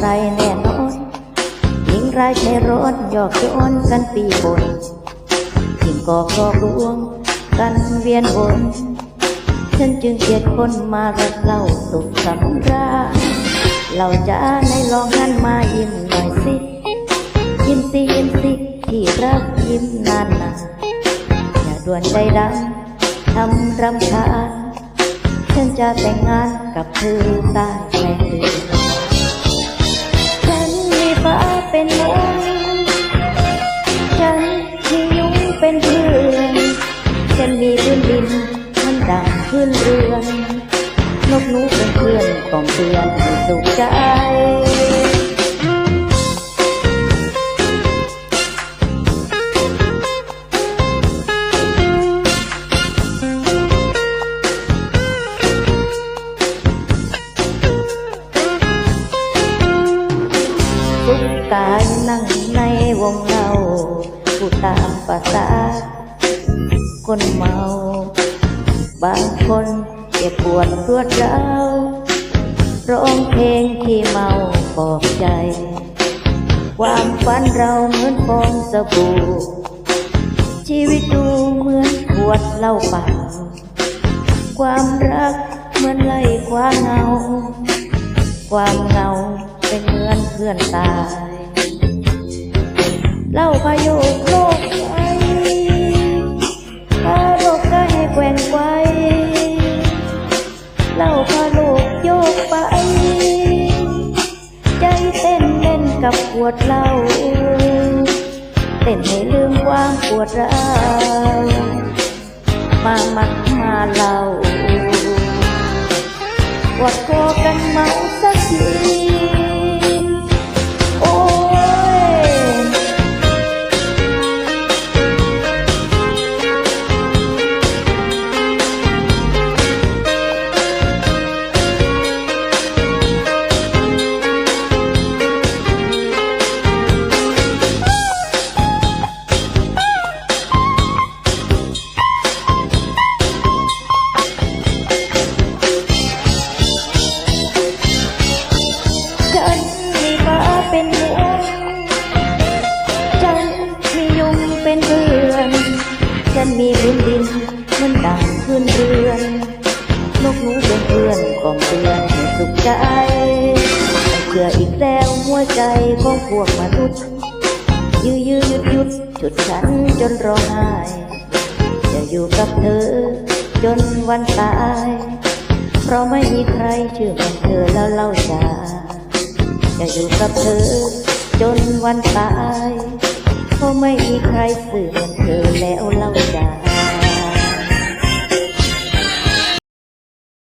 ใครแน่นอนหญิงร้ายใช้รถหยอกโยนกันปีบนหญิงกอกกอกลวงกันเวียนวนฉันจึงเกลียดคนมารักเล่าตกสำราญเราจะในลองหันมายิ้มหน่อยสิยิ้มสิยิ้มสิที่รักยิ้มนานนะอย่าด่วนใจดังทำรำคาญฉันจะแต่งงานกับเธอใต้แสงดื เป็นมนฉันมียุ้งเป็นเพื่อนฉันมีพื้นดินมันดังขึ้นเรือน นกนูเป็นเพื่อนกล่อมเตือนให้สุขใจ กายนั่งในวงเล่าพูดตามภาษาคนเมา บางคนเจ็บปวดรวดร้าวร้องเพลงที่เมาบอกใจ ความฝันเราเหมือนฟองสบู่ ชีวิตดูเหมือนขวดเหล้าเปล่าความรักเหมือนไล่คว้าเงา ความเงา เป็นเหมือนเพื่อนตาย เล่าพายุโลกไปพาโลกก็ให้แกว่งไว้เล่าพาโลกโยกไป ใจเต้นเล่นกับปวดเหล้าเต้นให้ลืมความปวดร้าวมามักมาเล่ากอดคอ ดังพื้นเรือนนกหนูเป็นเพื่อนกล่อมเตือนให้สุขใจไม่เชื่ออีกแล้วหัวใจของพวกมนุษย์ ยื้อยื้อยุดยุดฉุดฉันจนร้องไห้จะอยู่กับเธอ จนวันตาย เพราะไม่มีใครเชื่อมือนเธอแล้วเล่าจาจะอยู่กับเธอ จนวันตายเพราะไม่มีใครสื่อมือนเธอแล้วเล่าจา